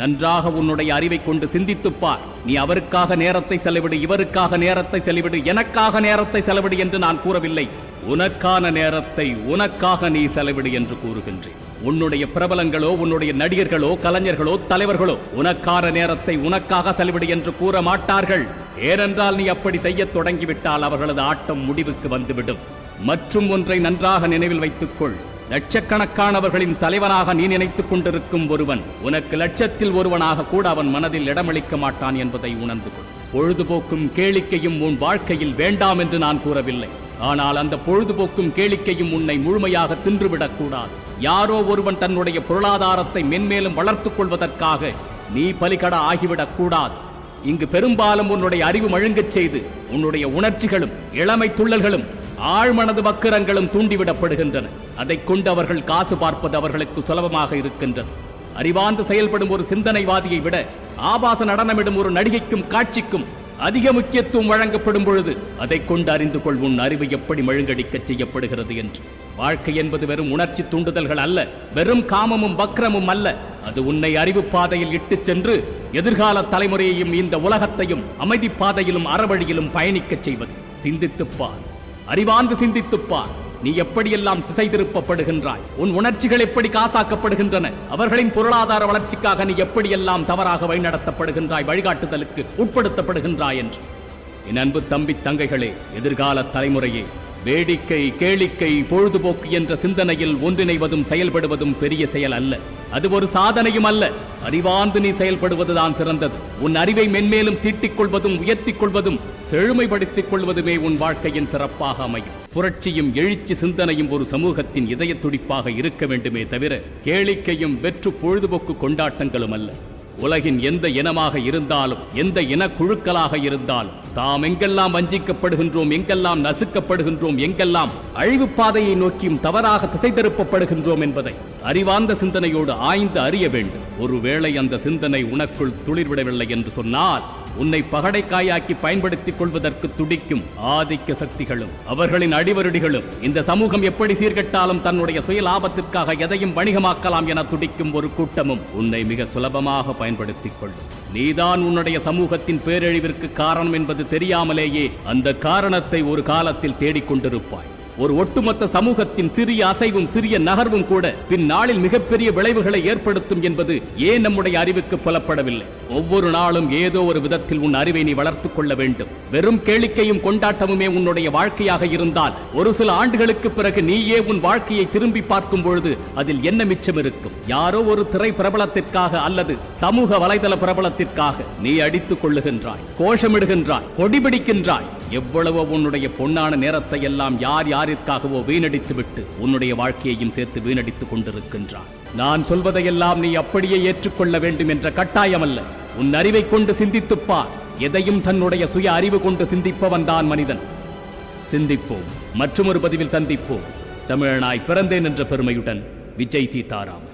நன்றாக உன்னுடைய அறிவை கொண்டு சிந்தித்துப்பார் நீ அவருக்காக நேரத்தை செலவிடு இவருக்காக நேரத்தை செலவிடு எனக்காக நேரத்தை செலவிடு என்று நான் கூறவில்லை. உனக்கான நேரத்தை உனக்காக நீ செலவிடு என்று கூறுகின்றேன். உன்னுடைய பிரபலங்களோ உன்னுடைய நடிகர்களோ கலைஞர்களோ தலைவர்களோ உனக்கான நேரத்தை உனக்காக செலவிடு என்று கூற மாட்டார்கள். ஏனென்றால் நீ அப்படி செய்யத் தொடங்கிவிட்டால் அவர்களது ஆட்டம் முடிவுக்கு வந்துவிடும். மற்றும் ஒன்றை நன்றாக நினைவில் வைத்துக்கொள். லட்சக்கணக்கானவர்களின் தலைவனாக நீ நினைத்துக் கொண்டிருக்கும் ஒருவன் உனக்கு லட்சத்தில் ஒருவனாக கூட அவன் மனதில் இடமளிக்க மாட்டான் என்பதை உணர்ந்து கொள். பொழுதுபோக்கும் கேளிக்கையும் உன் வாழ்க்கையில் வேண்டாம் என்று நான் கூறவில்லை. ஆனால் அந்த பொழுதுபோக்கும் கேளிக்கையும் உன்னை முழுமையாக தின்றுவிடக் கூடாது. யாரோ ஒருவன் தன்னுடைய பொருளாதாரத்தை மென்மேலும் வளர்த்துக் கொள்வதற்காக நீ பலிகட ஆகிவிடக் கூடாது. இங்கு பெரும்பாலும் உன்னுடைய அறிவு மழுங்கச் செய்து உன்னுடைய உணர்ச்சிகளும் இளமை துள்ளல்களும் ஆழ்மனது வக்கிரங்களும் தூண்டிவிடப்படுகின்றன. அதைக் கொண்டு அவர்கள் காசு பார்ப்பது அவர்களுக்கு சுலபமாக இருக்கின்றது. அறிவார்ந்து செயல்படும் ஒரு சிந்தனைவாதியை விட ஆபாச நடனமிடும் ஒரு நடிகைக்கும் காட்சிக்கும் அதிக முக்கியத்துவம் வழங்கப்படும் பொழுது அதைக் கொண்டு அறிந்து கொள் உன் அறிவு எப்படி மழுங்கடிக்கச் செய்யப்படுகிறது என்று. வாழ்க்கை என்பது வெறும் உணர்ச்சி தூண்டுதல்கள் அல்ல வெறும் காமமும் வக்ரமும் அல்ல. அது உன்னை அறிவு பாதையில் இட்டுச் சென்று எதிர்கால தலைமுறையையும் இந்த உலகத்தையும் அமைதி பாதையிலும் அறவழியிலும் பயணிக்கச் செய்வது. சிந்தித்துப்பார் அறிவார்ந்து சிந்தித்துப்பார். நீ எப்படியெல்லாம் திசை திருப்பப்படுகின்றாய் உன் உணர்ச்சிகள் எப்படி காத்தாக்கப்படுகின்றன அவர்களின் பொருளாதார வளர்ச்சிக்காக நீ எப்படியெல்லாம் தவறாக வழிநடத்தப்படுகின்றாய்? வழிகாட்டுதலுக்கு உட்படுத்தப்படுகின்றாய் என்று. என் அன்பு தம்பி தங்கைகளே எதிர்கால தலைமுறையே வேடிக்கை கேளிக்கை பொழுதுபோக்கு என்ற சிந்தனையில் ஒன்றிணைவதும் செயல்படுவதும் பெரிய செயல் அல்ல. அது ஒரு சாதனையும் அல்ல. அறிவார்ந்து நீ செயல்படுவதுதான் சிறந்தது. உன் அறிவை மென்மேலும் தீட்டிக் கொள்வதும் உயர்த்திக் கொள்வதும் செழுமைப்படுத்திக் கொள்வதுமே உன் வாழ்க்கையின் சிறப்பாக அமையும். புரட்சியும் எழுச்சி சிந்தனையும் ஒரு சமூகத்தின் இதய துடிப்பாக இருக்க வேண்டுமே தவிர கேளிக்கையும் வெற்று பொழுதுபோக்கு கொண்டாட்டங்களும் அல்ல. உலகின் எந்த இனமாக இருந்தாலும் எந்த இன குழுக்களாக இருந்தாலும் தாம் எங்கெல்லாம் வஞ்சிக்கப்படுகின்றோம் எங்கெல்லாம் நசுக்கப்படுகின்றோம் எங்கெல்லாம் அழிவு பாதையை நோக்கியும் தவறாக திசை திருப்பப்படுகின்றோம் என்பதை அறிவார்ந்த சிந்தனையோடு ஆய்ந்து அறிய வேண்டும். ஒருவேளை அந்த சிந்தனை உனக்குள் துளிர்விடவில்லை என்று சொன்னால் உன்னை பகடைக்காயாக்கி பயன்படுத்திக் கொள்வதற்கு துடிக்கும் ஆதிக்க சக்திகளும் அவர்களின் அடிவருடிகளும் இந்த சமூகம் எப்படி சீர்கெட்டாலும் தன்னுடைய சுய லாபத்திற்காக எதையும் வணிகமாக்கலாம் என துடிக்கும் ஒரு கூட்டமும் உன்னை மிக சுலபமாக பயன்படுத்திக் கொள்ளும். நீதான் உன்னுடைய சமூகத்தின் பேரழிவிற்கு காரணம் என்பது தெரியாமலேயே அந்த காரணத்தை ஒரு காலத்தில் தேடிக்கொண்டிருப்பாய் ஒரு ஒட்டுமொத்த சமூகத்தின் சிறிய அசைவும் சிறிய நகர்வும் கூட பின்னாளில் மிகப்பெரிய விளைவுகளை ஏற்படுத்தும் என்பது ஏன் நம்முடைய அறிவுக்கு புலப்படவில்லை? ஒவ்வொரு நாளும் ஏதோ ஒரு விதத்தில் உன் அறிவை நீ வளர்த்துக் கொள்ள வேண்டும். வெறும் கேளிக்கையும் கொண்டாட்டமுமே உன்னுடைய வாழ்க்கையாக இருந்தால் ஒரு சில ஆண்டுகளுக்கு பிறகு நீயே உன் வாழ்க்கையை திரும்பி பார்க்கும் பொழுது அதில் என்ன மிச்சம் இருக்கும்? யாரோ ஒரு திரை பிரபலத்திற்காக அல்லது சமூக வலைதள பிரபலத்திற்காக நீ அடித்துக் கொள்ளுகின்றாய் கோஷமிடுகின்றாய் கொடிபிடிக்கின்றாய் எவ்வளவோ உன்னுடைய பொன்னான நேரத்தை எல்லாம் யார் யாரிற்காகவோ வீணடித்து விட்டு உன்னுடைய வாழ்க்கையையும் சேர்த்து வீணடித்துக் கொண்டிருக்கின்றான். நான் சொல்வதையெல்லாம் நீ அப்படியே ஏற்றுக்கொள்ள வேண்டும் என்ற கட்டாயமல்ல. உன் அறிவை கொண்டு சிந்தித்துப்பார் எதையும் தன்னுடைய சுய அறிவு கொண்டு சிந்திப்பவன் தான் மனிதன். சிந்திப்போம். மற்றொரு பதிவில் சந்திப்போம். தமிழனாய் பிறந்தேன் என்ற பெருமையுடன் விஜய் சீதாராம்.